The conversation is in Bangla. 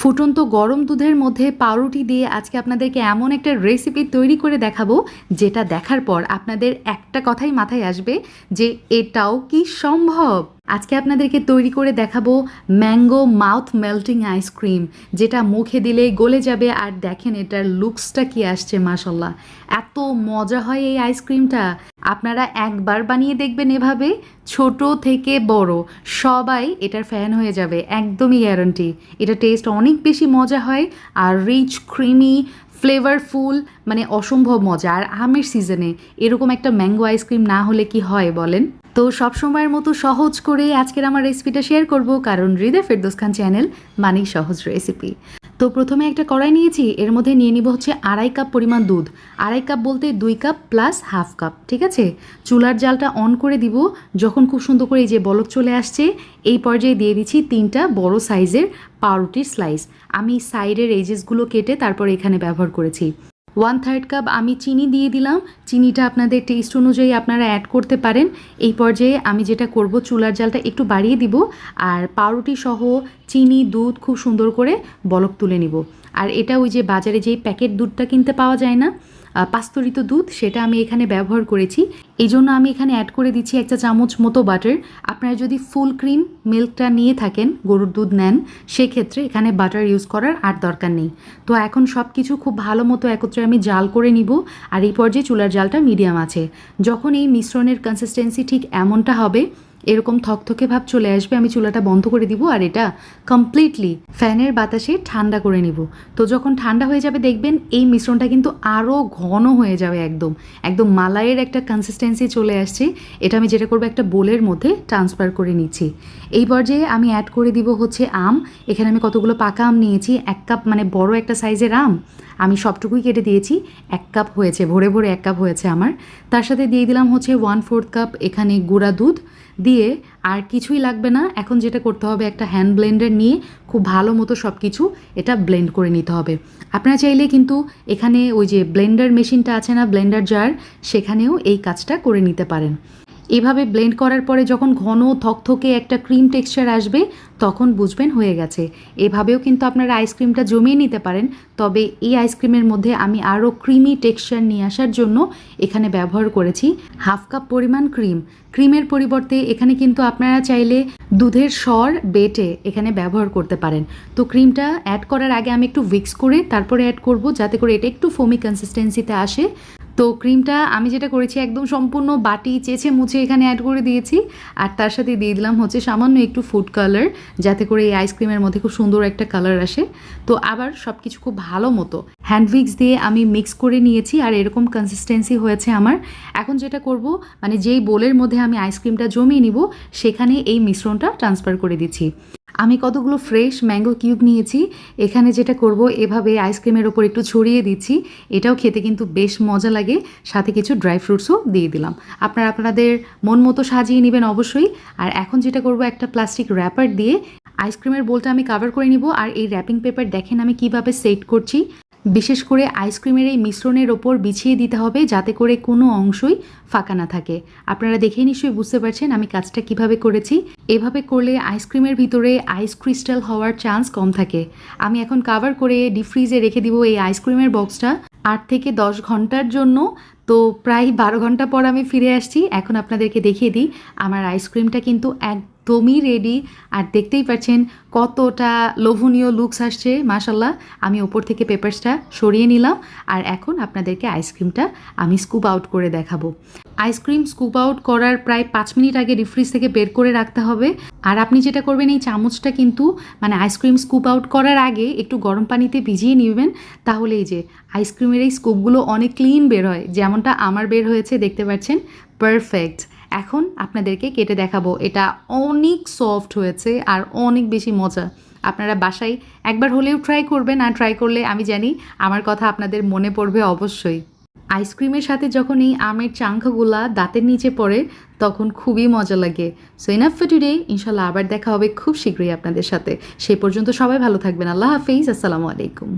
ফুটন্ত গরম দুধের মধ্যে পাউরুটি দিয়ে আজকে আপনাদেরকে এমন একটা রেসিপি তৈরি করে দেখাবো, যেটা দেখার পর আপনাদের একটা কথাই মাথায় আসবে যে এটাও কি সম্ভব? আজকে আপনাদেরকে তৈরি করে দেখাবো ম্যাঙ্গো মাউথ মেল্টিং আইসক্রিম যেটা মুখে দিলে গলে যাবে আর দেখেন এটার লুকসটা কি আসছে মাসাল্লাহ এত মজা হয় এই আইসক্রিমটা আপনারা একবার বানিয়ে দেখবেন এভাবে, ছোট থেকে বড়। সবাই এটার ফ্যান হয়ে যাবে, একদমই গ্যারান্টি এটা টেস্ট অনেক বেশি মজা হয় আর রিচ ক্রিমি ফ্লেভারফুল মানে অসম্ভব মজা। আর আমের সিজনে এরকম একটা ম্যাঙ্গো আইসক্রিম না হলে কি হয় বলেন? তো সব সময়ের মতো সহজ করে আজকের আমার রেসিপিটা শেয়ার করব কারণ হৃদয় ফেরদোস খান চ্যানেল মানেই সহজ রেসিপি তো প্রথমে একটা কড়াই নিয়েছি, এর মধ্যে নিয়ে নিব হচ্ছে আড়াই কাপ পরিমাণ দুধ। আড়াই কাপ বলতে দুই কাপ প্লাস হাফ কাপ ঠিক আছে? চুলার জালটা অন করে দিব, যখন খুব সুন্দর করে এই যে বলক চলে আসছে, এই পর্যায়ে দিয়ে দিচ্ছি তিনটা বড় সাইজের পাউরুটির স্লাইস আমি সাইডের এজেসগুলো কেটে তারপর এখানে ব্যবহার করেছি। ওয়ান থার্ড কাপ আমি চিনি দিয়ে দিলাম। চিনিটা আপনাদের টেস্ট অনুযায়ী আপনারা অ্যাড করতে পারেন। এই পর্যায়ে আমি যেটা করব, চুলার জালটা একটু বাড়িয়ে দিব আর পাউরুটি সহ চিনি, দুধ খুব সুন্দর করে বলক তুলে নিব। আর এটা ওই যে বাজারে যেই প্যাকেট দুধটা কিনতে পাওয়া যায় না পাস্তুরিত দুধ, সেটা আমি এখানে ব্যবহার করেছি। এই জন্য আমি এখানে অ্যাড করে দিচ্ছি একটা চামচ মতো বাটার আপনারা যদি ফুল ক্রিম মিল্কটা নিয়ে থাকেন, গরুর দুধ নেন, সেক্ষেত্রে এখানে বাটার ইউজ করার আর দরকার নেই। তো এখন সব কিছু খুব ভালো মতো একত্রে আমি জাল করে নিব, আর এই পর্যায়ে চুলার জালটা মিডিয়াম আছে। যখন এই মিশ্রণের কনসিস্টেন্সি ঠিক এমনটা হবে এরকম থকথকে ভাব চলে আসবে, আমি চুলাটা বন্ধ করে দিব আর এটা কমপ্লিটলি ফ্যানের বাতাসে ঠান্ডা করে নিব। তো যখন ঠান্ডা হয়ে যাবে, দেখবেন এই মিশ্রণটা কিন্তু আরও ঘন হয়ে যাবে একদম। একদম মালাইয়ের একটা কনসিস্টেন্সি চলে আসছে। এটা আমি যেটা করব, একটা বোলের মধ্যে ট্রান্সফার করে নিচ্ছি। এই পর্যায়ে আমি অ্যাড করে দিব হচ্ছে আম। এখানে আমি কতগুলো পাকা আম নিয়েছি, এক কাপ মানে বড় একটা সাইজের আম। আমি সবটুকুই কেটে দিয়েছি, এক কাপ হয়েছে, ভরে ভরে এক কাপ হয়েছে আমার। তার সাথে দিয়ে দিলাম হচ্ছে ওয়ান ফোর্থ কাপ এখানে গুঁড়া দুধ। দিয়ে আর কিছুই লাগবে না। এখন যেটা করতে হবে, একটা হ্যান্ড ব্লেন্ডার নিয়ে খুব ভালো মতো সব কিছু এটা ব্লেন্ড করে নিতে হবে। আপনারা চাইলে কিন্তু এখানে ওই যে ব্লেন্ডার মেশিনটা আছে না ব্লেন্ডার জার সেখানেও এই কাজটা করে নিতে পারেন। এভাবে ব্লেন্ড করার পরে যখন ঘন, থকথকে একটা ক্রিম টেক্সচার আসবে, তখন বুঝবেন হয়ে গেছে। এভাবেও কিন্তু আপনারা আইসক্রিমটা জমিয়ে নিতে পারেন। তবে এই আইসক্রিমের মধ্যে আমি আরও ক্রিমি টেক্সচার নিয়ে আসার জন্য এখানে ব্যবহার করেছি হাফ কাপ পরিমাণ ক্রিম ক্রিমের পরিবর্তে এখানে কিন্তু আপনারা চাইলে দুধের স্বর বেটে এখানে ব্যবহার করতে পারেন। তো ক্রিমটা অ্যাড করার আগে আমি একটু উইক্স করে তারপরে অ্যাড করব, যাতে করে এটা একটু ফোমি কনসিস্টেন্সিতে আসে। তো ক্রিমটা আমি যেটা করেছি, একদম সম্পূর্ণ বাটি চেঁচে মুছে এখানে অ্যাড করে দিয়েছি। আর তার সাথে দিয়ে দিলাম হচ্ছে সামান্য একটু ফুড কালার যাতে করে এই আইসক্রিমের মধ্যে খুব সুন্দর একটা কালার আসে। তো আবার সব কিছু খুব ভালো মতো হ্যান্ড উইক্স দিয়ে আমি মিক্স করে নিয়েছি আর এরকম কনসিস্টেন্সি হয়েছে আমার। এখন যেটা করব মানে যেই বোলের মধ্যে আমি আইসক্রিমটা জমিয়ে নিব, সেখানে এই মিশ্রণটা ট্রান্সফার করে দিচ্ছি। আমি কতগুলো ফ্রেশ ম্যাঙ্গো কিউব নিয়েছি, এখানে যেটা করব, এভাবে আইসক্রিমের ওপর একটু ছড়িয়ে দিচ্ছি। এটাও খেতে কিন্তু বেশ মজা লাগে, সাথে কিছু ড্রাই ফ্রুটসও দিয়ে দিলাম। আপনারা আপনাদের মন মতো সাজিয়ে নেবেন অবশ্যই। আর এখন যেটা করব, একটা প্লাস্টিক র্যাপার দিয়ে আইসক্রিমের বোলটা আমি কাভার করে নিব। আর এই র্যাপিং পেপার দেখেন আমি কীভাবে সেট করছি। বিশেষ করে আইসক্রিমের এই মিশ্রণের ওপর বিছিয়ে দিতে হবে যাতে করে কোনো অংশই ফাঁকা না থাকে। আপনারা দেখেই নিশ্চয়ই বুঝতে পারছেন আমি কাজটা কীভাবে করেছি। এভাবে করলে আইসক্রিমের ভিতরে আইস ক্রিস্টাল হওয়ার চান্স কম থাকে। আমি এখন কাভার করে ডিপ ফ্রিজে রেখে দিব এই আইসক্রিমের বক্সটা আট থেকে দশ ঘণ্টার জন্য, তো প্রায় বারো ঘণ্টা পর আমি ফিরে আসছি। এখন আপনাদেরকে দেখিয়ে দিই, আমার আইসক্রিমটা কিন্তু একদমই রেডি আর দেখতেই পাচ্ছেন কতটা লোভনীয় লুকস আসছে মাশাল্লাহ আমি ওপর থেকে পেপারসটা সরিয়ে নিলাম। আর এখন আপনাদেরকে আইসক্রিমটা আমি স্কুপ আউট করে দেখাবো। আইসক্রিম স্কুপ আউট করার প্রায় পাঁচ মিনিট আগে রিফ্রিজ থেকে বের করে রাখতে হবে। আর আপনি যেটা করবেন, এই চামচটা কিন্তু মানে আইসক্রিম স্কুপ আউট করার আগে একটু গরম পানিতে ভিজিয়ে নেবেন। তাহলে এই যে আইসক্রিমের এই স্কুপগুলো অনেক ক্লিন বের হয়। যেমনটা আমার বের হয়েছে, দেখতে পাচ্ছেন? পারফেক্ট এখন আপনাদেরকে কেটে দেখাবো। এটা অনেক সফট হয়েছে আর অনেক বেশি মজা। আপনারা বাসায় একবার হলেও ট্রাই করবেন আর ট্রাই করলে আমি জানি আমার কথা আপনাদের মনে পড়বে অবশ্যই। আইসক্রিমের সাথে যখন এই আমের চাঙ্কগুলা দাঁতের নিচে পড়ে, তখন খুবই মজা লাগে। সো ইনাফ ফর টুডে ইনশাল্লাহ আবার দেখা হবে খুব শীঘ্রই আপনাদের সাথে। সেই পর্যন্ত সবাই ভালো থাকবেন। আল্লাহ হাফিজ, আসসালামু আলাইকুম।